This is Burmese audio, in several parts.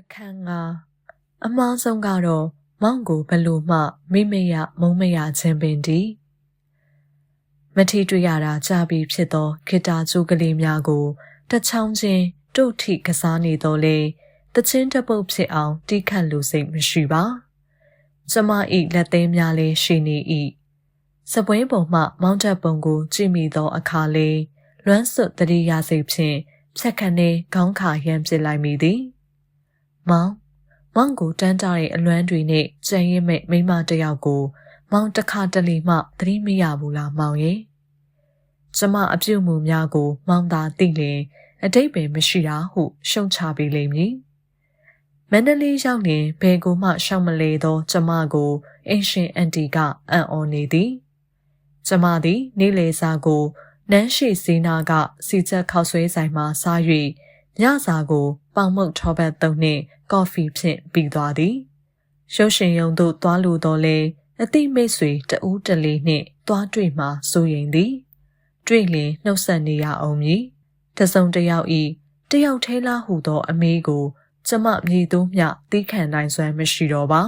အခန်းငါအမှားဆုံးကတော့မောင်ကိုဘလို့မှမိမရမုံမရခြင်းပင်ဒီမထီတွေ့ရတာကြာပြီဖြစ်သောခေတ္တကျိုးကလေးများကိုတချောင်းချင်းတို့ထိကစားနေတော့လေတချင်းတပုတ်ဖြစ်အောင်တီးခတ်လူစိတ်မရှိပါကျမဤလက်သေးများလေးရှိနေ၏စပွဲပုံမှမောင်းတက်ပုံကိုကြည့်မိသောအခါလေးလွမ်းစွတ်တတိယစိတ်ဖြင့်ဖြက်ခနဲခေါင်းခါရမ်းပစ်လိုက်မိသည် မောင်မောင်ကိုတန်းတားတဲ့အလွမ်းတွေနဲ့ကြံရင်မဲ့မိမတစ်ယောက်ကို မောင်တစ်ခါတလေမှသတိမရဘူးလားမောင်ရဲ့ကျမအပြုတ်မှုများကို မောင်သာသိလင်အတိတ်ပဲမရှိတာဟုရှုံချပေးလိမ့်မည်မန္တလေးရောက်လင်ဘယ်ကိုမှရှောက်မလေသောကျမကိုအင်ရှင်အန်တီကအံ့ဩနေသည်ကျမသည် နေလေစာကိုနန်းရှိစီနာကစီချက်ခောက်ဆွဲဆိုင်မှစား၍ညစာကို ပေါင်မုတ်ထောပတ်သုံးနှင့်ကော်ဖီဖြင့်ပြီးသွားသည်ရုပ်ရှင်ရုံသို့သွားလိုတော့လေအတိမိတ်ဆွေတဦးတလေးနှင့်သွားတွေ့မှစိုးရင်သည် တွေ့လျင်နှုတ်ဆက်နေရအောင်မည်တစုံတစ်ယောက်ဤတယောက်ထဲလားဟုသော အမေးကို ကျမမြည်သူမျှတီးခံနိုင်စွမ်းမရှိတော့ပါ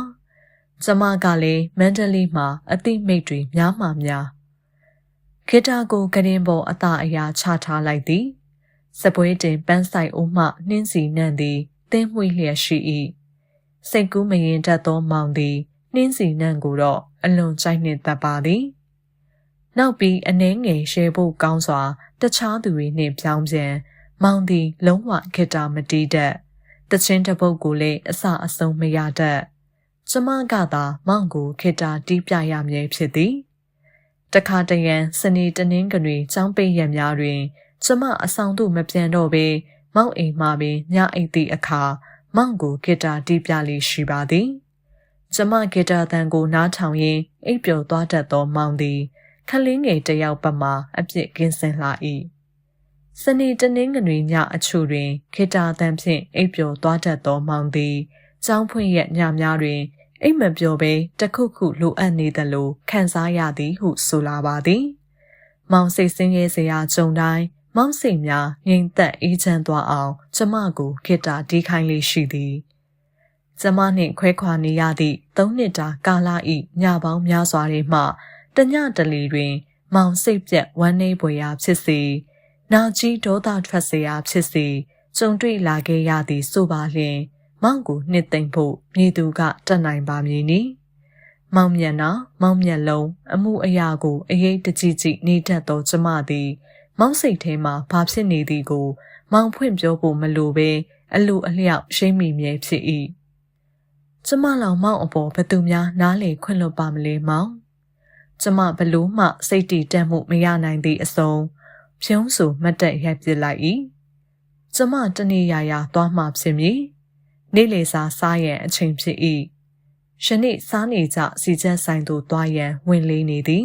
ကျမကလည်းမန္တလေးမှာအတိမိတ်တွေများမှများခေတ္တကိုကရင်ပေါ်အသာအရာချထားလိုက်သည် စပွဲတင်ပန်းဆိုင်အိုးမှနှင်းစီနှံ့သည်တင်းမွေလျက်ရှိ၏စိတ်ကူးမရင်တတ်သောမောင်သည်နှင်းစီနှံ့ကိုတော့အလွန်ကြိုက်နှင့်တတ်ပါသည်နောက်ပြီးအနှဲငယ်ရှယ်ဖို့ကောင်းစွာ တခြားသူတွေနှင့်ပြောင်းပြန်မောင်သည် လုံးဝခေတ္တမတီးတတ်တချင်းတစ်ပုတ်ကိုလည်းအစအဆုံးမရတတ်ကျမကသာမောင်ကိုခေတ္တတီးပြရမည်ဖြစ်သည်တခါတရံစနေတနင်္ဂနွေចောင်းပိတ်ရများတွင် ကျမအဆောင်သို့မပြန်တော့ဘဲမောင်အိမ်မှာပင်ညအိတ်သည့်အခါမောင်ကိုဂီတာတီးပြလေးရှိပါသည်ကျမဂီတာတန်ကိုနားထောင်ရင်းအိပ်ပျော်သွားတတ်သောမောင်သည်ခလင်းငယ်တစ်ယောက်ပတ်မှာအပြစ်ကင်းစင်လာ၏စနေတနင်္ဂနွေညအချို့တွင်ဂီတာတန်ဖြင့်အိပ်ပျော်သွားတတ်သောမောင်သည်ကျောင်းဖွင့်ရက်ညများတွင်အိမ်မပြောဘဲတခုခုလိုအပ်နေသလိုခံစားရသည်ဟုဆိုလာပါသည် မောင်စိတ်ဆင်းရဲစရာကြုံတိုင်း မောင်စိန်များငိမ့်သက်အေးချမ်းသွားအောင် ကျမကိုခေတ္တတီးခိုင်းလေးရှိသည်ကျမနှင့်ခွဲခွာနေရသည့်သုံးနှစ်တာကာလဤညပေါင်းများစွာတွင်မှတညတလီတွင် မောင်စိတ်ပြက်ဝမ်းနည်းပွေရာဖြစ်စေနာကြီးဒေါသထွက်စေရာဖြစ်စေကြုံတွေ့လာခဲ့ရသည်ဆိုပါလျင်မောင်ကိုနှစ်သိမ့်ဖို့မြည်သူကတတ်နိုင်ပါမည်နီမောင်မြန်နာမောင်မြန်လုံးအမှုအရာကိုအရေးတကြီးကြီးနေတတ်သောကျမသည် မောင်စိတ်ထဲမှာဘာဖြစ်နေသည်ကို မောင်ဖွင့်ပြောဖို့မလိုဘဲအလိုအလျောက်ရှိမိမြဲဖြစ်၏ကျမလောင်မောင်အပေါ်ဘသူများနားလေခွင့်လွတ်ပါမလဲမောင်ကျမဘလို့မှစိတ်တည်တတ်မှုမရနိုင်သည့်အစုံဖြုံးဆူမတ်တက်ရိုက်ပစ်လိုက်၏ကျမတနေ့ရာရာသွားမှဖြစ်မည်နေ့လေစာစားရန်အချိန်ဖြစ်၏ယနေ့စားနေကြစီချက်ဆိုင်သို့သွားရန်ဝင်လေးနေသည်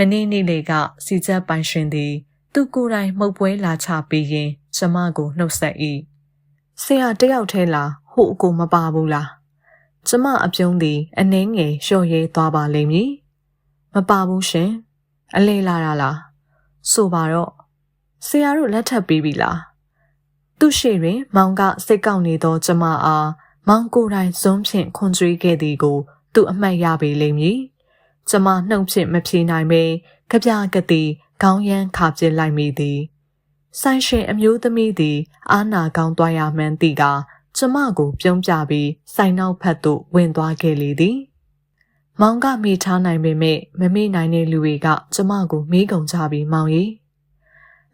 မနေ့နေ့လေကစီချက်ပိုင်ရှင်သည် သူကိုယ်တိုင်မှုတ်ပွဲလာချပေးရင်ကျမကိုနှုတ်ဆက်၏ဆရာတယောက်ထဲလားဟိုအကိုမပါဘူးလားကျမအပြုံးသည်အနှင်းငယ်လျှော့ရဲသွားပါလိမ့်မည်မပါဘူးရှင်အလေးလာတာလားဆိုပါတော့ဆရာတို့လက်ထပ်ပြီးပြီလားသူရှိတွင် မောင်ကစိတ်ကောက်နေသောကျမအားမောင်ကိုယ်တိုင်ဇွန်းဖြင့်ခွန်ကြွေးခဲ့သည်ကို သူအမှတ်ရပေလိမ့်မည် ကျမနှုတ်ဖြင့်မဖြေနိုင်ပေကြပြကတိခေါင်းရမ်းခါပြစ်လိုက်မိသည်ဆိုင်ရှင်အမျိုးသမီးသည် အာနာကောင်းသွားရမှန်းသိကကျမကိုပြုံးပြပြီးဆိုင်နောက်ဖက်သို့ဝင်သွားခဲ့လေသည်မောင်ကမိထားနိုင်ပေမဲ့မမေ့နိုင်တဲ့လူတွေကကျမကိုမေးကုန်ကြပြီးမောင်ကြီး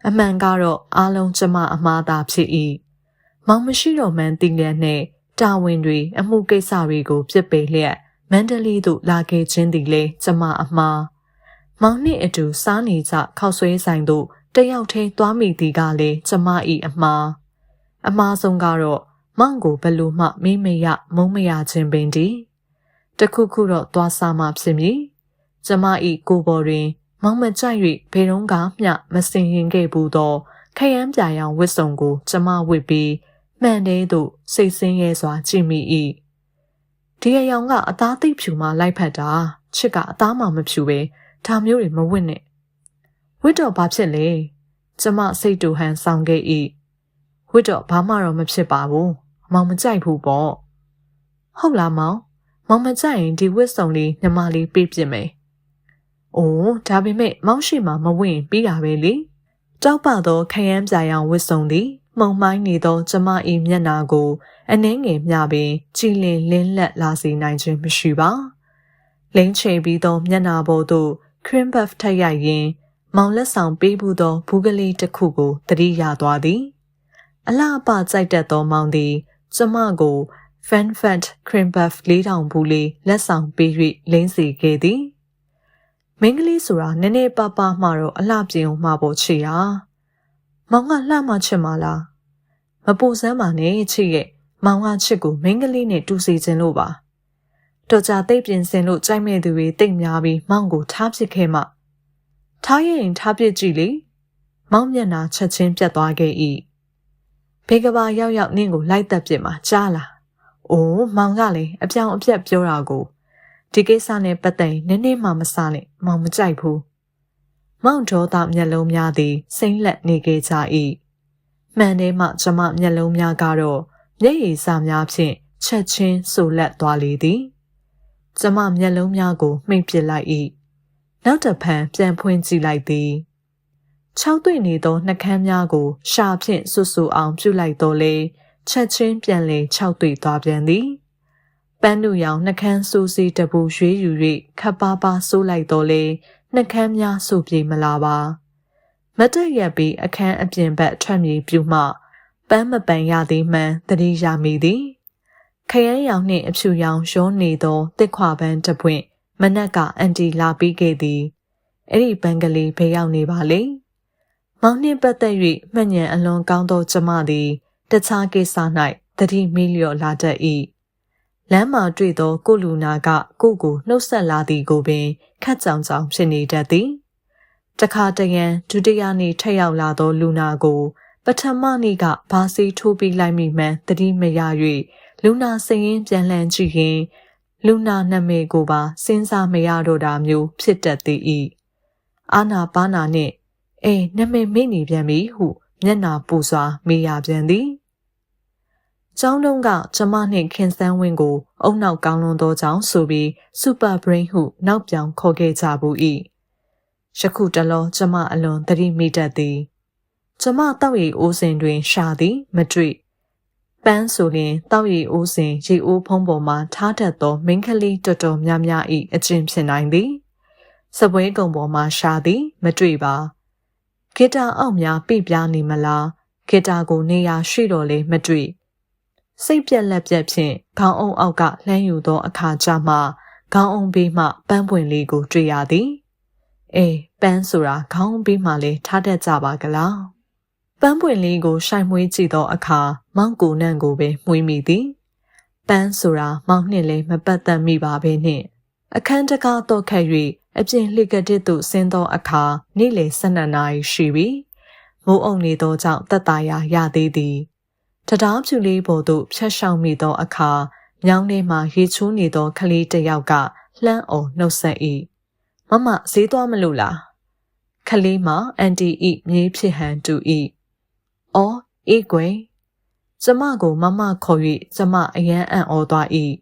အမှန်ကတော့အားလုံးကျမအမှားသာဖြစ်၏မောင်မရှိတော့မှန်းသိလျက်နဲ့တာဝန်တွေအမှုကိစ္စတွေကိုပြစ်ပယ်လျက် မန္တလေးသို့လာခဲ့ခြင်းသည်လေကျမအမှားမောင်နှင့်အတူစားနေကြခောက်ဆွဲဆိုင်သို့တယောက်တည်းသွားမိသည်ကလည်းကျမ၏အမှားအမှားဆုံးကတော့မောင်ကိုဘလို့မှမေးမရမုံမရခြင်းပင်ဒီတခုခုတော့သွားစားမှဖြစ်မည်ကျမ၏ကိုယ်ပေါ်တွင် မောင်မကြိုက်၍ဘယ်တော့မှမစင်ရင်ခဲ့ဘူးသောခရမ်းပြာရောင်ဝတ်စုံကို ကျမဝတ်ပြီးမှန်တဲ့သို့စိတ်ဆင်းရဲစွာကြည့်မိ၏ ဒီအယောင်ကအသားသိပ်ဖြူမှလိုက်ဖက်တာချစ်ကအသားမှမဖြူပဲဒါမျိုးတွေမဝတ်နဲ့ဝတ်တော့ဘာဖြစ်လဲကျမစိတ်တူဟန်ဆောင်ခဲ့၏ဝတ်တော့ဘာမှတော့မဖြစ်ပါဘူးဟမောင်မကြိုက်ဘူးပေါ့ဟုတ်လားမောင်မောင်မကြိုက်ရင်ဒီဝစ်စုံလေးညီမလေးပေးပြမယ်။အိုးဒါပေမဲ့မောင်ရှိမှမဝင်ပြီးတာပဲလေ။တောက်ပသောခရမ်းပြာရောင်ဝစ်စုံသည် မှုံမိုင်းနေသောကျမ၏မျက်နာကို အနှင်းငယ်မျှပင်ကြည်လင်လင်းလက်လာစေနိုင်ခြင်းမရှိပါ။လိမ့်ချေပြီးသောမျက်နာပေါ်သို့ cream buff ထက်ရိုက်ရင်းမောင်လက်ဆောင်ပေးဘူးသောဘူးကလေးတစ်ခုကိုတတိရသွားသည်။အလားအပကြိုက်တတ်သောမောင်သည် ကျမကို Fan Fat Cream Puff 4000ဘူးလေးလက်ဆောင်ပေး၍လိမ့်စီခဲ့သည်။မင်းကလေးဆိုတာနည်းနည်းပါးပါးမှတော့အလှပြင်းအောင်မှပေါ်ချီရ။ မောင်ကလှမှချစ်မလား။မပူစမ်းပါနဲ့ချစ်ရဲ့မောင်ကချစ်ကိုမင်းကလေးနဲ့တူစီခြင်းလို့ပါ။တော်ကြသိပ်ပြင်စင်လို့ကြိုက်မဲ့သူတွေတိတ်များပြီးမောင်ကိုထားပစ်ခဲ့မှထားရင်ထားပစ်ကြည့်လေ။မောင်မျက်နှာချက်ချင်းပြတ်သွားခဲ့၏။ဘေကဘာရောက်ရောက်နင့်ကိုလိုက်တက်ပြစ်မှာကြားလား။အိုးမောင်ကလည်းအပြောင်အပြက်ပြောတာကိုဒီကိစ္စနဲ့ပတ်သက်ရင်နည်းနည်းမှမဆနဲ့မောင်မကြိုက်ဘူး။ မောင်ဒေါသမျက်လုံးများသည်စိမ့်လက်နေခဲ့ကြ၏။မှန်တယ်မှကျမမျက်လုံးများကတော့မျက်ရည်စာများဖြင့်ချက်ချင်းဆူလက်သွားလေသည်။ကျမမျက်လုံးများကိုမှိတ်ပစ်လိုက်၏။နောက်တစ်ဖန်ပြန်ဖွင့်ကြည့်လိုက်သည်။ချောက်သွေ့နေသောနှကမ်းများကို ရှာဖြင့်ဆွဆူအောင်ပြုလိုက်တော့လေ။ချက်ချင်းပြန်လည်ခြောက်သွေ့သွားပြန်သည်ပန်းနုရောင်နှကန်းဆူစီတပူရွေးယူ၍ခပ်ပါပါဆိုးလိုက်တော့လေ နှကန်းများဆူပြေမလာပါမတက်ရက်ပြီးအခန်းအပြင်ဘက်ထွက်မြေပြူမှပန်းမပန်ရသည်မှန်တတိရမိသည်ခရမ်းရောင်နှင့်အဖြူရောင်ရောနေသောတစ်ခွာပန်းတစ်ပွင့်မနက်ကအန်တီလာပြီးခဲ့သည်အဲ့ဒီပန်းကလေးဘေးရောက်နေပါလေမောင်နှင့်ပတ်သက်၍မှတ်ဉဏ်အလွန်ကောင်းသောကျမသည် တခြားကိစ္စ၌တတိမေးလျော်လာတတ်၏ လမ်းမှာတွေ့သောကိုလူနာကကိုကိုနှုတ်ဆက်လာသည်ကိုပင်ခက်ကြောင်ကြောင်ဖြစ်နေတတ်သည်တခါတရံဒုတိယနေ့ထက်ရောက်လာသောလူနာကို ပထမနေ့ကဘာစီထိုးပြီးလိုက်မိမှန်းတတိမရ၍လူနာစရင်ပြန်လှန်ကြည့်ရင်လူနာနာမည်ကိုပါစဉ်းစားမရတော့တာမျိုးဖြစ်တတ်သည်၏အာနာပါနာနှင့်အေးနာမည်မေ့နေပြန်ပြီဟုမျက်နာပူစွာမေးရပြန်သည်။ ကျောင်းတုံးကကျမနှင့်ခင်စန်းဝင်းကို အုံနောက်ကောင်းလွန်သောကြောင့်ဆိုပြီး Super Brain ဟုနောက်ပြောင်ခေါ်ခဲ့ကြဘူး၏။ယခုတလောကျမအလွန်သတိမိတတ်သည်။ကျမတောက်ရည်အိုးစင်တွင်ရှာသည်မတွေ့ပန်းဆိုရင်တောက်ရည်အိုးစင်ရေအိုးဖုံးပေါ်မှာထားတတ်သောမင်းကလေးတော်တော်များများ၏အကျင့်ဖြစ်နိုင်သည်။စပွဲကုံပေါ်မှာရှာသည် မတွေ့ပါ။ဂီတာအောက်များပြပြနေမလားဂီတာကိုနေရာရှိတော့လေမတွေ့ စိတ်ပြက်လက်ပြက်ဖြင့်ခေါင်းအုံအောက်ကလှမ်းယူသောအခါကျမှခေါင်းအုံဘေးမှပန်းပွင့်လေးကိုတွေ့ရသည်အေးပန်းဆိုတာခေါင်းဘေးမှလည်းထားတတ်ကြပါကလားပန်းပွင့်လေးကိုရှိုင်မွေးကြည့်သောအခါမောင်ကိုနန့်ကိုပဲမှွေးမိသည်ပန်းဆိုတာမောင်နှင့်လည်းမပတ်သက်မိပါဘဲနှင့်အခန်းတကားတော့ခတ်၍အပြင်လှကတစ်သို့ဆင်းသောအခါနေ့လယ်၁၂နာရီရှိပြီမိုးအုံနေသောကြောင့်တက်တာရာရသေးသည် တံတားဖြူလေးပေါ်သို့ဖြတ်ရှောင်မိသောအခါမြောင်းထဲမှရေချိုးနေသောကလေးတစ်ယောက်ကလှမ်းအောင်နှုတ်ဆက်၏မမဈေးသွားမလို့လားခလေးမအန်တီဤမြေးဖြစ်ဟန်တူ၏အော်အေးကွယ်ကျမကိုမမခေါ်၍ကျမအယမ်းအံ့ဩသွား၏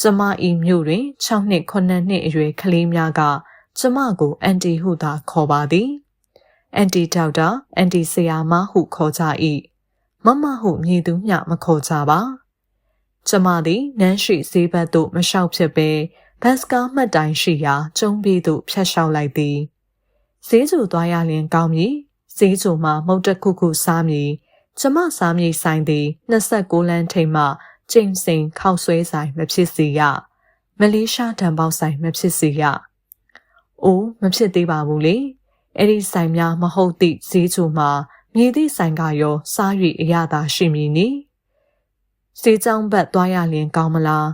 ကျမဤမြို့တွင်6နှစ်9နှစ်အရွယ်ကလေးများကကျမကိုအန်တီဟုသာခေါ်ပါသည်အန်တီဒေါက်တာအန်တီဆရာမဟုခေါ်ကြ၏ မမဟုမြည်သူမျှမခေါ်ကြပါကျမသည်နန်းရှိဈေးဘက်သို့မလျှောက်ဖြစ်ပေဘတ်စကားမှတ်တိုင်ရှိရာကျုံးပြီးသို့ဖြတ်လျှောက်လိုက်သည်ဈေးကျူသွားရလျင်ကောင်းမည်ဈေးကျူမှာမုတ်တခုခုစားမည်ကျမစားမည်ဆိုင်သည်26လမ်းထိပ်မှကျိန်စိန်ခောက်ဆွဲဆိုင်မဖြစ်စေရမလေးရှားတံပေါက်ဆိုင်မဖြစ်စေရအိုးမဖြစ်သေးပါဘူးလေအဲ့ဒီဆိုင်များမဟုတ်သည့်ဈေးချိုမှာ မြည်သည့်ဆိုင်ကရောစား၍အရသာရှိမည်နီဈေးကြောင်းဘက်သွားရလျင်ကောင်းမလား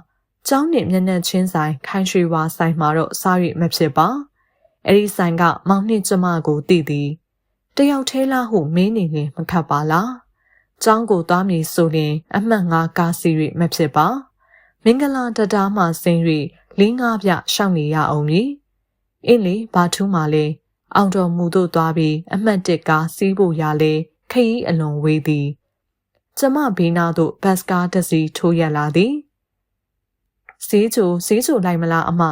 ကျောင်းနှင့်မျက်နှာချင်းဆိုင်ခိုင်ရွှေဝါဆိုင်မှာတော့စား၍မဖြစ်ပါအဲ့ဒီဆိုင်ကမောင်နှင့်ကျမကိုတည်သည်တယောက်သေးလားဟုမင်းနေရင်မခတ်ပါလားကျောင်းကိုသွားမည်ဆိုရင် အမှတ်၅ကားစီ၍မဖြစ်ပါမင်္ဂလာတတားမှဆင်း၍လေးငါးပြရှောက်နေရအောင်မည်အင်းလေဘာထူးမှလဲ အောင်တော်မူတို့သွားပြီးအမှတ်တစ်ကားစီးဖို့ရလေခရီးအလွန်ဝေးသည်ကျမဘေးနာသို့ဘတ်စကားတစ်စီးထိုးရက်လာသည်ဈေးချိုဈေးချိုလိုက်မလားအမ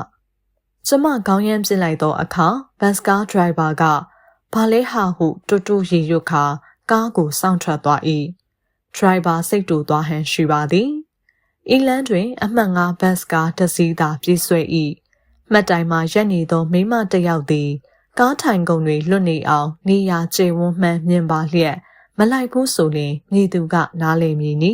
ကျမခေါင်းရမ်းပြစ်လိုက်သောအခါဘတ်စကားဒရိုင်ဘာကဘာလဲဟာဟုတူတူရေရွတ်ခါကားကိုစောင့်ထွက်သွား၏ဒရိုင်ဘာစိတ်တူသွားဟန်ရှိပါသည်အီလန်တွင် အမှတ်၅ဘတ်စကားတစ်စီးသာပြေးဆွဲ၏မှတ်တိုင်မှာရက်နေသောမိမတစ်ယောက်သည် ကားထိုင်ကုန်တွေလွတ်နေအောင်နေရာကျေဝန်းမှန်းမြင်ပါလျက်မလိုက်ဘူးဆိုရင်မြေသူကနားလည်မည်နီ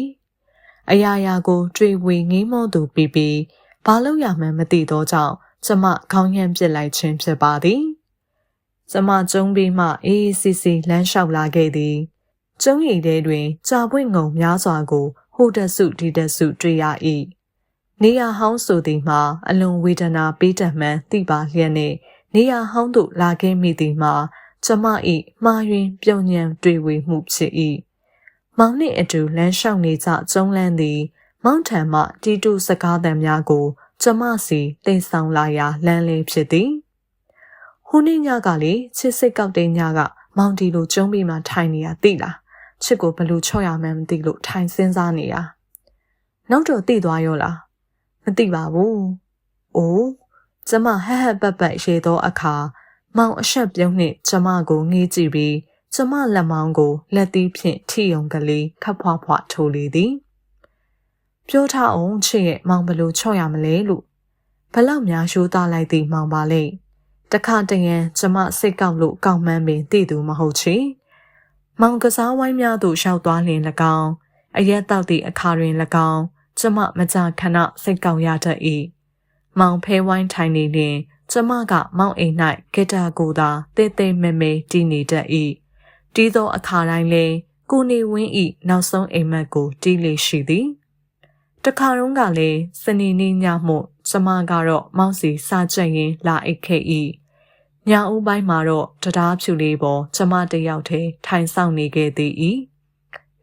အရာရာကိုတွေ့ဝေငင်းမောသူပြီးပြီးဘာလို့ရမှန်းမသိသောကြောင့်ကျမခေါင်းရမ်းပစ်လိုက်ခြင်းဖြစ်ပါသည်ကျမကျုံးပြီးမှအေးအေးဆေးဆေးလမ်းလျှောက်လာခဲ့သည်ကျုံးရည်ထဲတွင်ကြာပွင့်ငုံများစွာကိုဟိုတက်စုဒီတက်စုတွေ့ရ၏နေရဟောင်းဆိုသည်မှာအလွန်ဝေဒနာပေးတတ်မှန်းသိပါလျက်နှင့် နေရဟောင်းသို့လာခဲ့မိသည်မှာကျမ၏မှားယွင်းပြုံညံတွေ့ဝေမှုဖြစ်၏မောင်နှင့်အတူလမ်းလျှောက်နေကြကျုံးလန်းသည် မောင်ထံမှတီတူစကားသံများကိုကျမစီတိမ်ဆောင်လာရာလမ်းလေးဖြစ်သည်ဟိုနေ့ညကလေချစ်စိတ်ကောက်တဲ့ညကမောင်တီလိုကျုံးပြီးမှထိုင်နေရသိလားချစ်ကိုဘလို့ချော့ရမှန်းမသိလို့ထိုင်စင်းစားနေရနောက်တော့သိသွားရောလားမသိပါဘူး။အိုး ကျမဟဟပပရေသောအခါမောင်အဆက်ပြုံးနှင့်ကျမကိုငေးကြည့်ပြီးကျမလက်မောင်းကိုလက်သီးဖြင့်ထိယုံကလေးခပ်ဖွားဖွားထိုးလေသည်ပြောထားအောင်ချစ်ရဲ့မောင်ဘလို့ချော့ရမလဲလို့ဘလောက်များရှိုးသားလိုက်သည်မောင်ပါလေတခါတရံကျမစိတ်ကောက်လို့ကောက်မှန်းပင်သိသူမဟုတ်ချေမောင်ကစားဝိုင်းများသို့ရောက်သွားလျင်၎င်းအရက်တောက်သည့်အခါတွင်၎င်းကျမမကြခဏစိတ်ကောက်ရတတ်၏ မောင်ဖဲဝိုင်းထိုင်နေလျင်ကျမကမောင်အိမ်၌ဂီတာကိုသာတဲတဲမဲမဲတီးနေတတ်၏တီးသောအခါတိုင်းလဲကိုနေဝင်း၏နောက်ဆုံးအိမ်မက်ကိုတီးလေရှိသည်တခါတုန်းကလည်းစနေနေ့ညမှုကျမကတော့မောင်စီစာချက်ရင်းလာအိတ်ခဲ့၏ညဦးပိုင်းမှာတော့တရားဖြူလေးပေါ်ကျမတယောက်တည်းထိုင်ဆောင်နေခဲ့သည်၏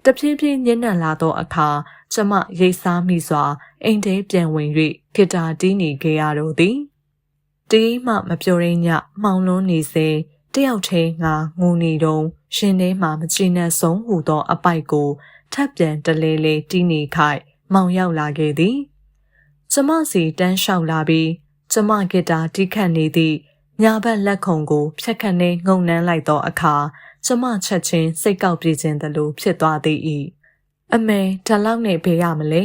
တဖြည်းဖြည်းညံ့ညံ့လာသောအခါကျမရိတ်စားမိစွာအိမ်ထဲပြန်ဝင်၍ဂီတာတီးနေခဲ့ရတော့သည်တီးမှမပြောရင်းညမှောင်လွန်းနေစေတယောက်ထဲငါငိုနေတုံးရှင်ထဲမှမချိနဲ့ဆုံးဟူသောအပိုက်ကိုထပ်ပြန်တလဲလဲတီးနေခိုက်မောင်ရောက်လာခဲ့သည်ကျမစီတန်းလျှောက်လာပြီးကျမဂီတာတီးခတ်နေသည့်ညာဘက်လက်ခုံကိုဖြတ်ခတ်နေငုံနှမ်းလိုက်သောအခါ ကျမချက်ချင်းစိတ်ကောက်ပြေးခြင်းတလို့ဖြစ်သွားသည်၏အမေဒါလောက်နဲ့ဘေးရမလဲ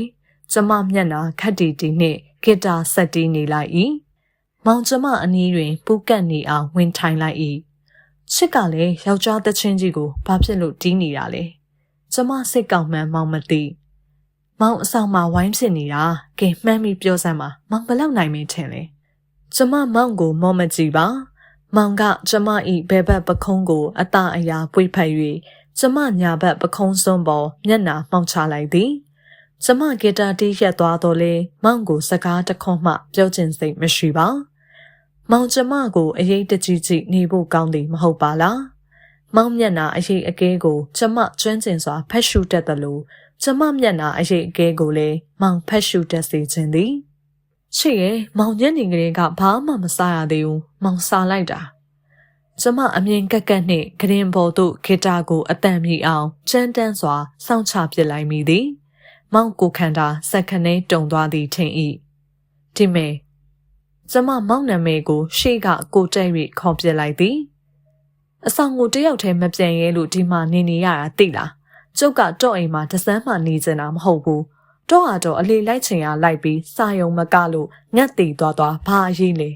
ကျမမျက်နှာခက်တီတီနှင့်ဂီတာဆက်တီးနေလိုက်၏မောင်ကျမအနီးတွင်ပူကတ်နေအောင်ဝင်ထိုင်လိုက်၏ချစ်ကလည်းယောက်ျားသချင်းကြီးကိုဘာဖြစ်လို့တီးနေတာလဲကျမစိတ်ကောက်မှန်းမောင်မသိမောင်အဆောင်မှာဝိုင်းဖြစ်နေတာကဲမှန်းပြီးပြောစမ်းပါမောင်ဘလောက်နိုင်မင်းထင်လဲကျမမောင်ကိုမောမကြည့်ပါ မောင်ကကျမဤဘဲဘက်ပခုံးကိုအตาအရာပွေဖက်၍ကျမညာဘက်ပခုံးစွန်းပေါ်မျက်နာမှောင်ချလိုက်သည်ကျမဂီတာတီးရက်သွားတော့လေမောင်ကိုစကားတခွန်းမှပြောချင်စိတ်မရှိပါမောင်ကျမကိုအရေးတကြီးကြီးနေဖို့ကောင်းသည်မဟုတ်ပါလားမောင်မျက်နာအရေးအကဲကိုကျမကျွမ်းကျင်စွာဖက်ရှုတတ်တယ်လို့ကျမမျက်နာအရေးအကဲကိုလည်းမောင်ဖက်ရှုတတ်စေခြင်းသည် ချစ်ရဲ့မောင်ညနေကလေးကဘာမှမစားရသေးဘူးမောင်စားလိုက်တာကျမအမြင်ကက်ကက်နှင့်ဂရင်ဘော်တို့ဂီတာကိုအတန်မြည်အောင်ကျန်းတန်းစွာစောင့်ချပစ်လိုက်မိသည်မောင်ကိုခန္ဓာစက္ကနဲတုံသွားသည်ထင်၏ဒီမေကျမမောင်နာမည်ကို ရှေ့ကကိုတဲ၍ခေါ်ပြလိုက်သည်အဆောင်ကိုတယောက်တည်းမပြန်ရဲလို့ဒီမှာနေနေရတာသိလားကျုပ်ကတော့အိမ်မှာတစမ်းမှနေကျင်တာမဟုတ်ဘူး တော့ဟာတော့အလေလိုက်ချင်ရလိုက်ပြီးစာယုံမကလို့ငတ်တည်သွားသွားဘာအရေးလဲ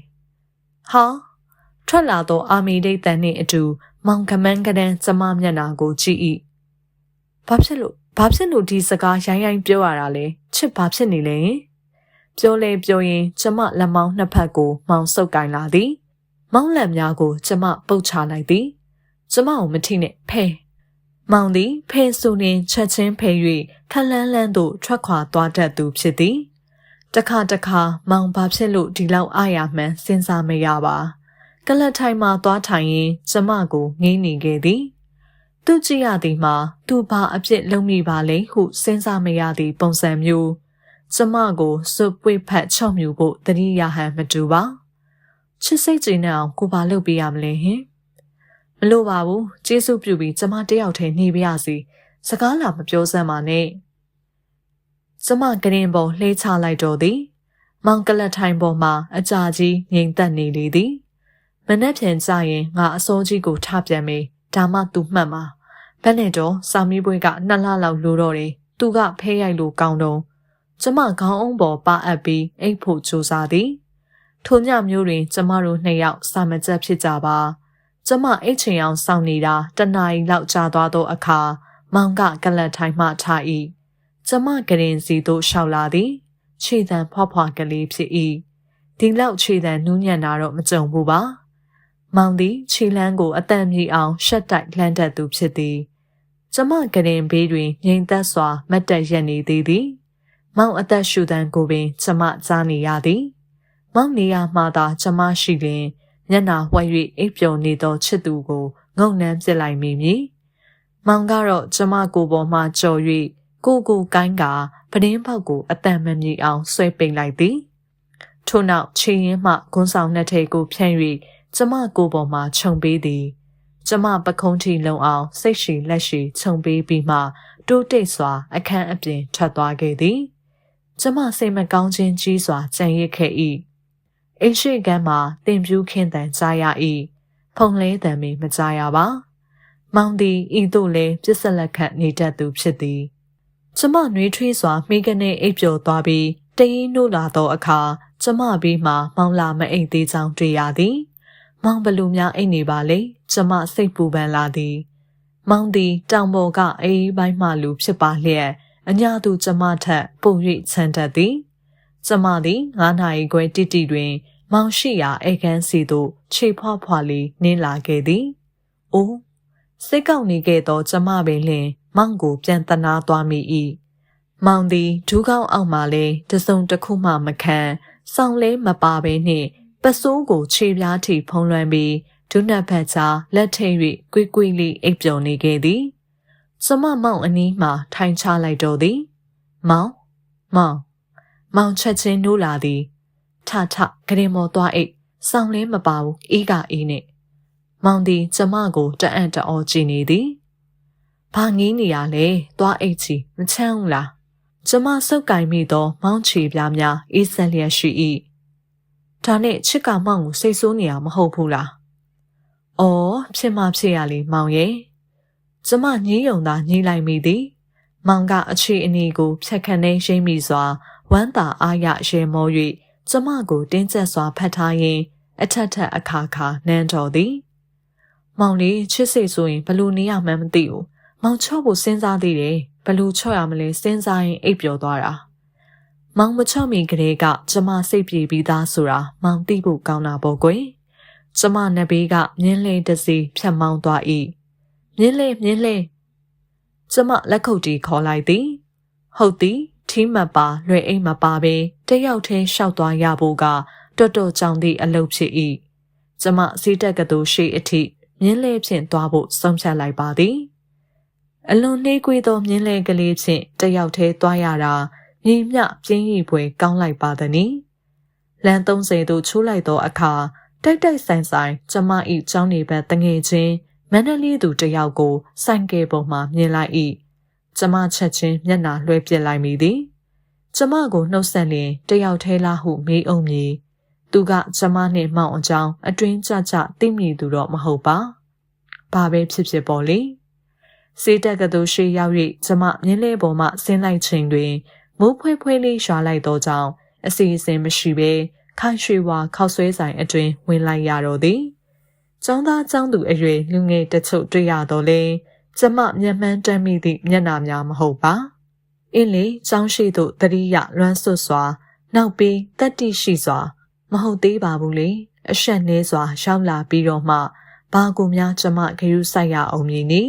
ဟာထွက်လာသောအာမီဒိတ်တန်နှင့်အတူ မောင်ကမန်းကနန်းကျမမျက်နာကိုကြည့်၏ဘာဖြစ်လို့ဘာဖြစ်လို့ဒီစကားရိုင်းရိုင်းပြောရတာလဲချစ်ဘာဖြစ်နေလဲပြောလေပြောရင် ကျမလက်မောင်းနှစ်ဖက်ကို မောင်ဆုပ်ကင်လာသည် မောင်းလက်များကို ကျမပုတ်ချလိုက်သည် ကျမကိုမထိနဲ့ဖဲ မောင်သည်ဖဲဆိုရင်ချက်ချင်းဖဲ၍ခလန်းလန်းသို့ထွက်ခွာသွားတတ်သူဖြစ်သည်တခါတခါမောင်ဘာဖြစ်လို့ဒီလောက်အားရမှန်းစဉ်းစားမရပါကလတ်ထိုင်မှသွားထိုင်ရင်ကျမကိုငေးနေခဲ့သည်သူကြည့်ရသည်မှာသူဘာအဖြစ်လုံးမိပါလဲဟုစဉ်းစားမရသည့်ပုံစံမျိုးကျမကိုစွပွေဖက်ချော့မြူဖို့တတိယဟန်မတူပါချစ်စိတ်ကြည်နေအောင်ကိုပါလုပ်ပေးရမလဲဟင် မလို့ပါဘူးကျေးဇူးပြုပြီးကျမတယောက်တည်းနေပါရစီစကားလာမပြောစမ်းပါနဲ့ကျမကရင်ပေါ်လှေးချလိုက်တော့သည် မောင်ကလတ်ထိုင်ပေါ်မှာအကြာကြီးငြိမ်သက်နေလေသည်မနှက်ပြန်ကြရင်ငါအစိုးကြီးကိုထပြန်မေဒါမှသူမှတ်မှာဘယ်နဲ့တော့စာမီးပွဲကနှစ်လလောက်လိုတော့တယ်သူကဖဲရိုက်လို့ကောင်းတော့ကျမခေါင်းအုံးပေါ်ပါအပ်ပြီးအိတ်ဖို့ကြိုးစားသည်ထိုညမျိုးတွင် ကျမတို့နှစ်ယောက်စာမကျက်ဖြစ်ကြပါ ကျမအိတ်ချင်အောင်စောင့်နေတာတနားရီလောက်ကြာသွားသောအခါမောင်ကကလတ်ထိုင်မှထား၏ကျမကရင်စီသို့ရှောက်လာသည်ခြေတံဖွားဖွားကလေးဖြစ်၏ဒီလောက်ခြေတံနူးညံ့တာတော့မကြုံဘူးပါမောင်သည်ခြေလန်းကိုအတန်မြေအောင်ရှက်တိုက်လှမ်းတတ်သူဖြစ်သည်ကျမကရင်ဘေးတွင်ငြိမ်သက်စွာမတ်တက်ရက်နေသေးသည်မောင်အသက်ရှူတန်းကိုပင် ကျမကြားနေရသည်မောင်နေရမှသာကျမရှိလျင် မျက်နာဝှက်၍အိပ်ပျော်နေသောချစ်သူကိုငုံနှမ်းပစ်လိုက်မိမည်မောင်ကတော့ကျမကိုပေါ်မှကြော်၍ကိုကိုကိုင်းကပဒင်းပေါက်ကိုအတန်မမြည်အောင်ဆွဲပိတ်လိုက်သည်ထို့နောက်ခြေရင်းမှဂွန်းဆောင်နှစ်ထည်ကိုဖြန့်၍ကျမကိုပေါ်မှခြုံပေးသည်ကျမပခုံးထီလုံအောင်စိတ်ရှိလက်ရှိခြုံပေးပြီးမှတိုးတိတ်စွာအခန်းအပြင်ထွက်သွားခဲ့သည်ကျမစိတ်မကောင်းခြင်းကြီးစွာကြံရစ်ခဲ့၏ အိမ်ရှိကမ်းမှာတင်ပြူးခင်းတန်ကြားရ၏ဖုန်လဲတံမီမကြားရပါမောင်သည်ဤသို့လဲပြစ်ဆက်လက်ခတ်နေတတ်သူဖြစ်သည်ကျမနှွေးထွေးစွာမိကနေအိပ်ပျော်သွားပြီးတရင်နိုးလာသောအခါကျမပြီးမှမောင်လာမအိမ်သေးချောင်းတွေ့ရသည်မောင်ဘလူများအိမ်နေပါလေကျမစိတ်ပူပန်လာသည်မောင်သည်တောင်ပေါ်ကအေးပိုင်းမှလူဖြစ်ပါလျက်အညာသူကျမထက်ပုံ၍ချမ်းတတ်သည် ကျမသည်ငါးနာရီခွဲတိတိတွင် မောင်ရှိရာအေကန်းစီသို့ခြေဖွားဖွားလေးနင်းလာခဲ့သည်။အိုးစိတ်ကောက်နေခဲ့သောကျမပင်လျှင် မောင်ကိုပြန်တနာသွားမိ၏မောင်သည်ဒူးကောင်းအောက်မှလည်းတစုံတစ်ခုမှမခံဆောင်လဲမပါဘဲနှင့်ပစိုးကိုခြေပြားထိဖုံးလွှမ်းပြီးဒုနတ်ဖက်ချာလက်ထိပ်၍ကွေးကွေးလေးအိပ်ပျော်နေခဲ့သည်ကျမမောင်အနီးမှထိုင်ချလိုက်တော့သည်မောင်မောင် မောင်ချက်ချင်းနိုးလာသည်ထထဂရင်မော်သွားအိတ်ဆောင်လဲမပါဘူးအေးကအေးနဲ့မောင်သည်ကျမကိုတအံ့တအောကြည့်နေသည်ဘာငင်းနေရလဲသွားအိတ်ချီမချမ်းဘူးလားကျမစုပ်ကင်မိသော မောင်းချေပြားများအေးဆက်လျက်ရှိ၏ဒါနဲ့ချစ်ကမောင်ကိုစိတ်ဆိုးနေရမဟုတ်ဘူးလားအော်ဖြစ်မှဖြစ်ရလေမောင်ရဲ့ကျမညင်းယုံသာညှိလိုက်မိသည်မောင်ကအချီအနီကိုဖြတ်ခနဲရှိမိစွာ ဝမ်းသာအားရရေမော၍ကျမကိုတင်းကျပ်စွာဖတ်ထားရင်းအထက်ထက်အခါခါနန်းတော်သည်မောင်လေးချစ်စိတ်ဆိုရင်ဘလို့နေရမှန်းမသိဘူးမောင်ချော့ဖို့စဉ်းစားသေးတယ်ဘလို့ချော့ရမလဲစဉ်းစားရင်အိပ်ပျော်သွားတာမောင်မချော့မီကလေးကကျမစိတ်ပြေပြီးသားဆိုတာမောင်သိဖို့ကောင်းတာပေါ့ကွယ်ကျမနဘေးကမြင်းလေးတစ်စီးဖြတ်မောင်းသွား၏မြင်းလေးမြင်းလေးကျမလက်ခုပ်တီခေါ်လိုက်သည်ဟုတ်သည် ထီးမပါလွယ်အိမ်မပါပဲတယောက်တည်းရှောက်သွားရဖို့ကတော်တော်ကြောင်သည့်အလုပ်ဖြစ်၏ကျမစီးတက်ကတူရှိအထိမြင်းလေးဖြင့်သွားဖို့ဆုံးဖြတ်လိုက်ပါသည်အလွန်နှေးကွေးသောမြင်းလဲကလေးဖြင့်တယောက်တည်းသွားရတာညီမျှပြင်းရီပွဲကောင်းလိုက်ပါသည်နီလမ်း30သို့ချိုးလိုက်သောအခါတိုက်တိုက်ဆိုင်ဆိုင်ကျမ၏ကျောင်းနေဘက်တငယ်ချင်းမန္တလေးသူတယောက်ကိုဆိုင်ကယ်ပေါ်မှမြင်လိုက်၏ ကျမချက်ချင်းမျက်နှာလွှဲပစ်လိုက်မိသည်ကျမကိုနှုတ်ဆက်လျင်တယောက်ထဲလားဟုမေးအောင်မည်သူကကျမနှင့်မောင်အကြောင်းအတွင်းကြကြသိမိသူတော့မဟုတ်ပါဘာပဲဖြစ်ဖြစ်ပေါ့လေစေးတက်ကတူရှိရောက်၍ကျမမြင်းလေးပေါ်မှဆင်းလိုက်ချိန်တွင်မိုးဖွဲဖွဲလေးရွာလိုက်သောကြောင့်အစီအစဉ်မရှိဘဲခိုင်ရွှေဝါခောက်ဆွဲဆိုင်အတွင်ဝင်လိုက်ရတော့သည်ကျောင်းသားကျောင်းသူအရွယ်လူငယ်တချို့တွေ့ရတော့လေ ကျမမျက်မှန်းတမ်းမိသည့်မျက်နှာများမဟုတ်ပါအင်းလေကျောင်းရှိသို့တတိယလွမ်းဆွစွာ နောက်ပြီးတတ္တိရှိစွာ မဟုတ်သေးပါဘူးလေအရှက်နှဲစွာ ရောက်လာပြီးတော့မှဘာကူများကျမဂရုစိုက်ရအောင်မည်နီ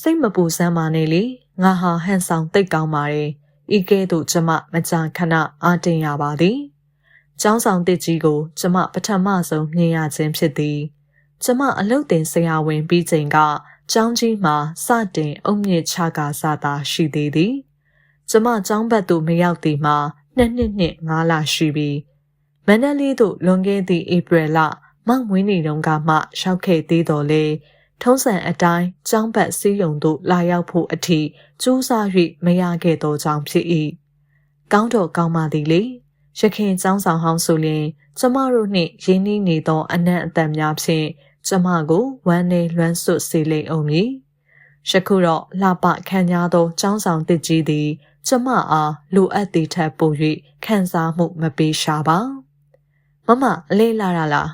စိတ်မပူစမ်းပါနဲ့လေငါဟာဟန်ဆောင်တိတ်ကောင်းပါတယ်ဤကဲ့သို့ကျမမကြာခဏအားတင်ရပါသည်ကျောင်းဆောင်တစ်ကြီးကို ကျမပထမဆုံးမြင်ရခြင်းဖြစ်သည်ကျမအလုတ်တင်ဆရာဝန်ပြီးချိန်က ကျောင်းကြီးမှာစတင်အုံမြင့်ချကာစာသာရှိသေးသည်ကျမကျောင်းဘက်သို့မရောက်သည်မှာနှစ်နှစ်နှစ်ငါးလရှိပြီမန္တလေးသို့လွန်ခဲ့သည့်ဧပြီလမောင်ဝင်းနေတုန်းကမှရောက်ခဲ့သေးတော်လေထုံးစံအတိုင်းကျောင်းပတ်စည်းရုံသို့လာရောက်ဖို့အထိကြိုးစား၍မရခဲ့သောကြောင့်ဖြစ်၏ကောင်းတော်ကောင်းပါသည်လေရခင်ကျောင်းဆောင်ဟောင်းဆိုရင်ကျမတို့နှင့်ရင်းနှီးနေသောအနံ့အသက်များဖြင့် ကျမကိုဝမ်းနေလွမ်းဆွတ်စေလိမ့်အောင်မည်ယခုတော့လှပခံရသောကျောင်းဆောင်တစ်ကြီးသည် ကျမအားလိုအပ်သည့်ထက်ပို၍ခံစားမှုမပေးရှာပါမမအလေးလာတာလား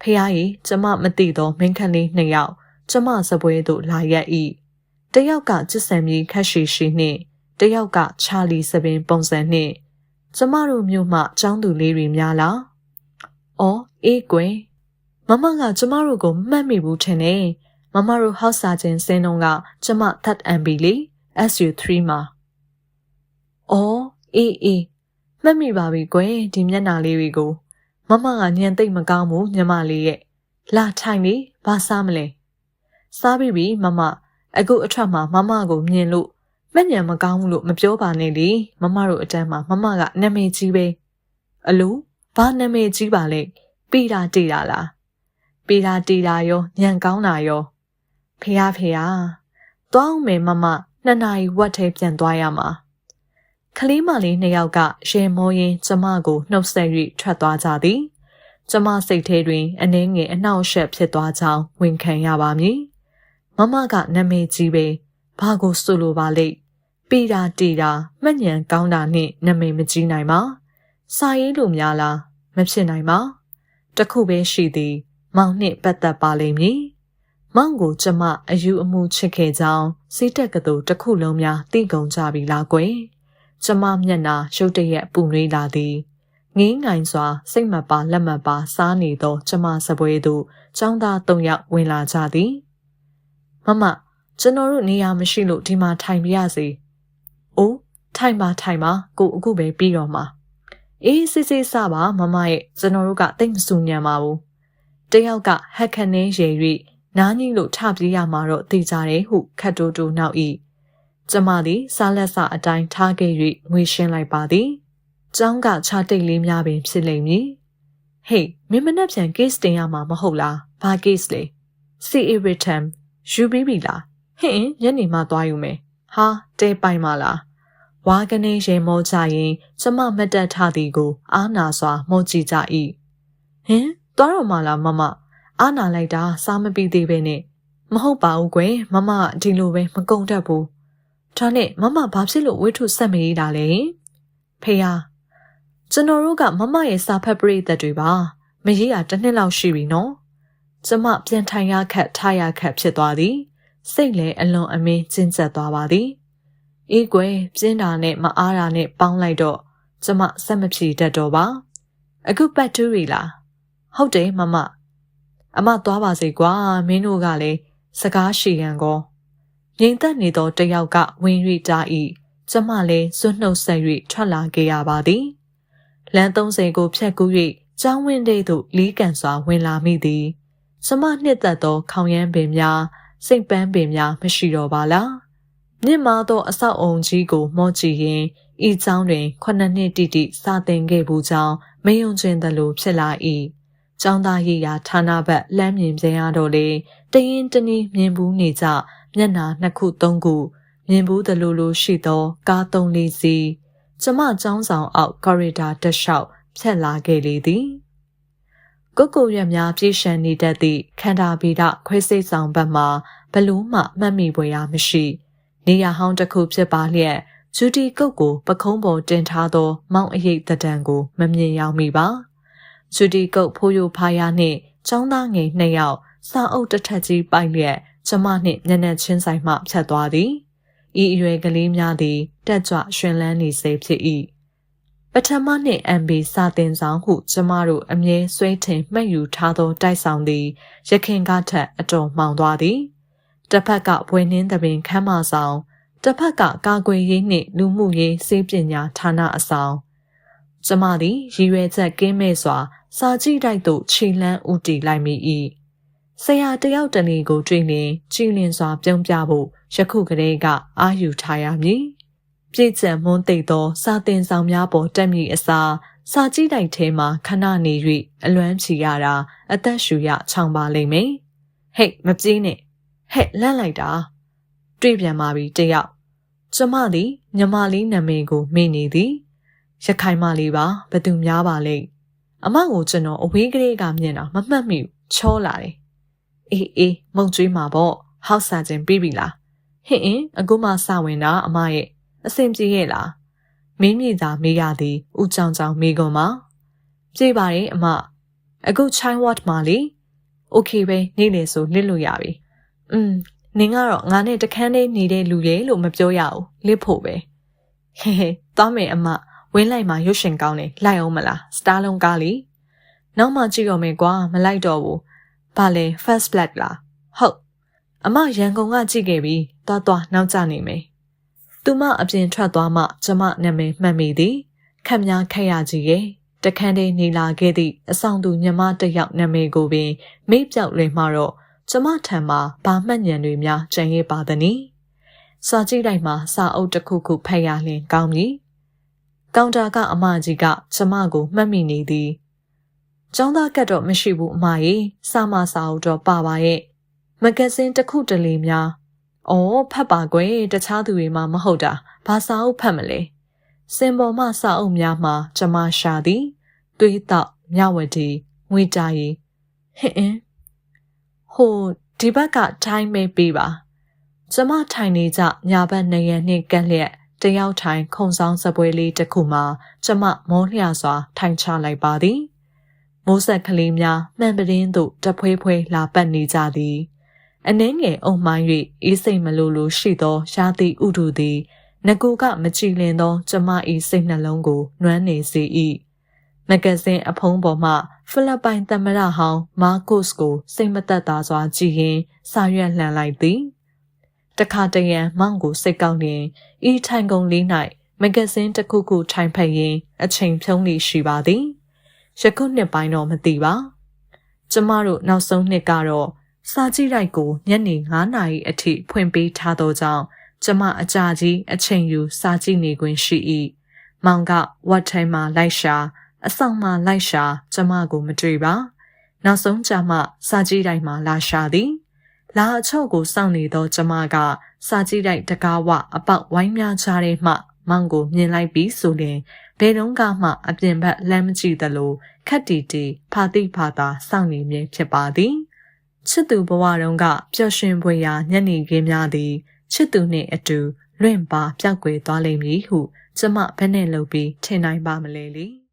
ဖះကြီးကျမမသိသောမင်းခလေးနှစ်ယောက်ကျမစပွဲသို့လာရက်၏တယောက်ကကျစ်ဆံမီခက်ရှိရှိနှင့်တယောက်ကချာလီစပင်ပုံစံနှင့်ကျမတို့မျိုးမှចောင်းသူလေးတွေများလား။အော်အေးကွယ် မမကကျမတို့ကိုမှတ်မိဘူးထင်တယ်။မမတို့ဟောက်စာချင်းစင်းတော့ကကျမ that MB လေ SU3 မှာ။အော်အေးအေးမှတ်မိပါပြီကွယ်ဒီမျက်နှာလေးတွေကိုမမကညံသိမ့်မကောင်းဘူးညီမလေးရဲ့လာထိုင်လေဘာစားမလဲစားပြီပြီမမအခုအထက်မှာမမကိုမြင်လို့မညံမကောင်းဘူးလို့မပြောပါနဲ့လေမမတို့အတန်းမှာမမကနာမည်ကြီးပဲအလူဘာနာမည်ကြီးပါလဲปีတာတီတာလား ปีတာတီတာရောညံကောင်းတာရောဖေရဖေရသွားအောင်မယ်မမနှစ်နာရီဝက်ထဲပြန်သွားရမှာကလေးမလေးနှစ်ယောက်ကရေမောရင်းကျမကိုနှုတ်ဆက်၍ထွက်သွားကြသည်ကျမစိတ်ထဲတွင်အနှဲငယ်အနှောက်အယှက်ဖြစ်သွားကြောင်းဝန်ခံရပါမည်မမကနာမည်ကြီးပဲဘာကိုဆိုလိုပါလိမ့်ပေတာတီတာမှတ်ဉဏ်ကောင်းတာနှင့်နာမည်မကြီးနိုင်ပါစာရေးလိုများလားမဖြစ်နိုင်ပါတခုပဲရှိသည် မောင်နှင့်ပတ်သက်ပါလိမ့်မည်မောင်ကိုကျမအယူအမှုချစ်ခဲ့ကြောင်းစိတ်တက်ကတူတစ်ခုလုံးများသိကုန်ကြပြီလားကွယ်ကျမမျက်နာရုတ်တရက်ပူနွေးလာသည်ငင်းငိုင်စွာစိတ်မပါလက်မပါစားနေသောကျမစပွဲသို့ចောင်းသား၃ယောက်ဝင်လာကြသည်မမကျွန်တော်တို့နေရာမရှိလို့ဒီမှာထိုင်ပြရစီ။အိုးထိုင်ပါထိုင်ပါကိုအခုပဲပြီးတော့မှာ။အေးစစ်စစ်စပါမမရဲ့ကျွန်တော်တို့ကတိတ်မဆူညံပါဘူး။ တယောက်ကဟက်ခနဲရေ၍နားကြီးလို့ထပြေးရမှာတော့သိကြတယ်ဟုခတ်တိုးတိုးနောက်ဤ။ကျမသည်စားလက်စအတိုင်းထားခဲ့၍ငွေရှင်းလိုက်ပါသည်။ကျောင်းကခြားတိတ်လေးများပင်ဖြစ်လိမ့်မည်။ဟေးမင်းမနှက်ပြန် case တင်ရမှာမဟုတ်လား။ဘာ case လဲ။ CA return ယူပြီးပြီလား။ဟင်ညနေမှသွားယူမယ်။ဟာတဲပိုင်မလားဝါကနေရေမောကြရင်ကျမမတ်တက်ထသည်ကို အာနာစွာမောကြည့်ကြ၏ဟင် သွားတော့မှလားမမအာနာလိုက်တာစားမပြီးသေးပဲနဲ့မဟုတ်ပါဘူးကွယ်မမဒီလိုပဲမကုံတတ်ဘူးဒါနဲ့မမဘာဖြစ်လို့ဝိထုဆက်မရတာလဲဖေဟာကျွန်တော်တို့ကမမရဲ့စာဖတ်ပရိသတ်တွေပါမရေးရတစ်နှစ်လောက်ရှိပြီနော်ကျမပြန်ထိုင်ရခက်ထားရခက်ဖြစ်သွားသည်စိတ်လည်းအလွန်အမင်းကျဉ်ကျပ်သွားပါသည်အေးကွယ်ပြင်းတာနဲ့မအားတာနဲ့ပေါင်းလိုက်တော့ကျမစက်မဖြေတတ်တော့ပါအခုပတ်တူးရီလား ဟုတ်တယ်မမအမသွားပါစေကွာမင်းတို့ကလည်းစကားရှိရန်ကောငိမ်သက်နေသောတယောက်ကဝင်၍တား၏ကျမလည်းစွန့်နှုတ်ဆက်၍ထွက်လာခဲ့ရပါသည်လမ်း30ကိုဖြတ်ကူး၍ကျောင်းဝင်းထဲသို့လီးကန်စွာဝင်လာမိသည်ကျမနှစ်သက်သောခေါင်ရမ်းပင်များစိတ်ပန်းပင်များမရှိတော့ပါလားမြင့်မားသောအဆောက်အုံကြီးကိုမော့ကြည့်ရင်ဤကျောင်းတွင်ခုနှစ်နှစ်တိတိစာသင်ခဲ့ဘူးကြောင်းမယုံကျင်သလိုဖြစ်လာ၏ ကျောင်းသားရေးရာဌာနဘက်လမ်းမြင်ပြန်ရတော့လေတရင်တနည်းမြင်ဘူးနေကြမျက်နာနှစ်ခုသုံးခုမြင်ဘူးသလိုလိုရှိသော ကားသုံးလေးစီးကျမကျောင်းဆောင်အောက်ကော်ရီဒါတက်လျှောက်ဖြတ်လာခဲ့လေသည်ကိုကိုရများပြေးရှံနေတတ်သည့်ခန္ဓာဗီဒခွဲစိတ်ဆောင်ဘက်မှဘလို့မှမှတ်မိပွဲရမရှိ။နေရဟောင်းတစ်ခုဖြစ်ပါလျက်ဂျူတီကုတ်ကိုပခုံးပေါ်တင်ထားသော မောင်အရိပ်တံကိုမမြင်ရောက်မိပါ ဂျူတီကုတ်ဖိုးယိုဖာယာနှင့်ចောင်းသားငယ်နှစ်ယောက်စာအုပ်တစ်ထပ်ကြီးပိုက်လျက်ကျမနှင့်မျက်နှာချင်းဆိုင်မှဖြတ်သွားသည်ဤအရွယ်ကလေးများသည်တက်ကြွရှင်လန်းနေစေဖြစ်၏ပထမနှင့် MB စာတင်ဆောင်ဟုကျမတို့အမြဲဆွဲထင်မှတ်ယူထားသောတိုက်ဆောင်သည်ရခင်ကထက်အတော်မှောင်သွားသည်တစ်ဖက်ကဘွယ်နှင်းသပင်ခမ်းမဆောင်တစ်ဖက်ကကာကွယ်ရေးနှင့်လူမှုရေးစေပညာဌာနအဆောင် ကျမသည်ရည်ရွယ်ချက်ကင်းမဲ့စွာ စာကြည့်တိုက်သို့ခြေလှမ်းဦးတည်လိုက်မိ၏ဆရာတယောက်တနေကိုတွေ့ရင်ကြည်လင်စွာပြုံးပြဖို့ယခုကလေးကအာယူထားရမည်ပြည့်ကျံမွန်းသိသော စာတင်ဆောင်များပေါ်တက်မြည်အစားစာကြည့်တိုက်ထဲမှခဏနေ၍အလွမ်းချီရတာအသက်ရှူရချောင်ပါလိမ့်မယ်ဟဟေ့မပြေးနဲ့ဟဲ့လန့်လိုက်တာတွေ့ပြန်ပါပြီတယောက်ကျမသည်ညီမလေးနာမည်ကိုမေ့နေသည် ရခိုင်မလေးပါဘသူများပါလိမ့်အမကိုကျွန်တော်အဝေးကလေးကမြင်တာမမှတ်မိဘူးချောလာတယ်အေးအေးမုံကျွေးမှာပေါ့ဟောက်စာချင်းပြီးပြီလားဟင်အင်းအခုမှစဝင်တာအမရဲ့အဆင်ပြေရဲ့လားမင်းမြေသာမေးရသည်ဦးကြောင်ကြောင်မေးကုန်မှာပြေပါရဲ့အမအခု chine what မှာလေ okay ပဲနေလေဆိုလစ်လို့ရပြီอืมနင်ကတော့ငါနဲ့တခန်းလေးနေတဲ့လူရဲ့လို့မပြောရဘူးလစ်ဖို့ပဲဟဲဟဲသွားမယ်အမ ဝင်းလိုက်မှာရွှရှင်ကောင်းတယ်လိုက်အောင်မလားစတားလုံးကားလीနောက်မှကြည့်တော့မယ်ကွာမလိုက်တော့ဘူးဘာလဲ first black လားဟုတ်အမရန်ကုန်ကကြည့်ခဲ့ပြီသွားသွားနောက်ကျနေမယ်သူမအပြင်ထွက်သွားမှကျမနာမည်မှတ်မိသည်ခက်များခက်ရကြီးရဲ့တခန်းတည်းနေလာခဲ့သည့်အဆောင်သူညီမတစ်ယောက်နာမည်ကိုပင်မေ့ပြောက်လွင်မှတော့ကျမထံမှာဘာမှတ်ဉဏ်တွေများကျန်ရပါသနည်းစာကြည့်လိုက်မှာစာအုပ်တစ်ခုခုဖတ်ရလင်ကောင်းပြီ ကောင်တာကအမကြီးကကျမကိုမှတ်မိနေသည်ကျောင်းသားကတ်တော့မရှိဘူးအမကြီးစာမစာအုပ်တော့ပါပါရဲ့မဂဇင်းတစ်ခုတလေများအော်ဖတ်ပါကွယ်တခြားသူတွေမှမဟုတ်တာဘာစာအုပ်ဖတ်မလဲစင်ပေါ်မှစာအုပ်များမှာကျမရှာသည်သွေးတောက်မြဝတီငွေတာရီဟင်အင်းဟိုဒီဘက်ကတိုင်းမဲပေးပါကျမထိုင်နေကြညာဘက်နေရနှင့်ကန့်လျက် တယောက်ထိုင်ခုံဆောင်စပွဲလေးတစ်ခုမှာကျမမောလျှစွာ ထိုင်ချလိုက်ပါသည်မိုးဆက်ကလေးများမှန်ပတင်းသို့တဖွဲဖွဲလာပတ်နေကြသည်အနှင်းငယ်အုံမှိုင်း၍အေးစိတ်မလိုလိုရှိသောရှားသည့်ဥဒုသည်ငကူကမကြည်လင်သော ကျမ၏စိတ်နှလုံးကိုနှွမ်းနေစေ၏မဂဇင်းအဖုံးပေါ်မှဖိလစ်ပိုင်သမ္မတဟောင်းမာကုစ်ကိုစိတ်မသက်သာစွာကြည်ရင်စာရွက်လှန်လိုက်သည် တခါတရံမောင်ကိုစိတ်ကောက်လျင်ဤထိုင်ကုန်လေး၌မဂဇင်းတစ်ခုခုထိုင်ဖက်ရင်းအချိန်ဖြုံးလိရှိပါသည်ယခုနှစ်ပိုင်းတော့မသိပါကျမတို့နောက်ဆုံးနှစ်ကတော့စာကြည့်လိုက်ကိုညနေ9နာရီအထိဖွင့်ပေးထားသောကြောင့်ကျမအကြာကြီးအချိန်ယူစာကြည့်နေခွင့်ရှိ၏မောင်ကဝတ်ထိုင်မှာလိုက်ရှာအဆောင်မှာလိုက်ရှာ ကျမကိုမတွေ့ပါ နောက်ဆုံးကြမှစာကြည့်တိုင်းမှာလာရှာသည် လာအချုပ်ကိုစောင့်နေသောကျမကစာကြည့်တိုင်းတကားဝအပေါက်ဝိုင်းများချတဲ့မှမောင်ကိုမြင်လိုက်ပြီးဆိုရင်ဘယ်တော့မှအပြင်ဘက်လမ်းမကြည့်သလိုခက်တီတီဖာတိဖာသာစောင့်နေမြဲဖြစ်ပါသည်ချစ်သူဘဝတုန်းကပျော်ရွှင်ဖွယ်ရာညနေခင်းများသည်ချစ်သူနှင့်အတူလွင့်ပါပြောက်ွယ်သွားလိမ့်မည်ဟုကျမဘယ်နဲ့လုပ်ပြီးထင်နိုင်ပါမလဲလေ။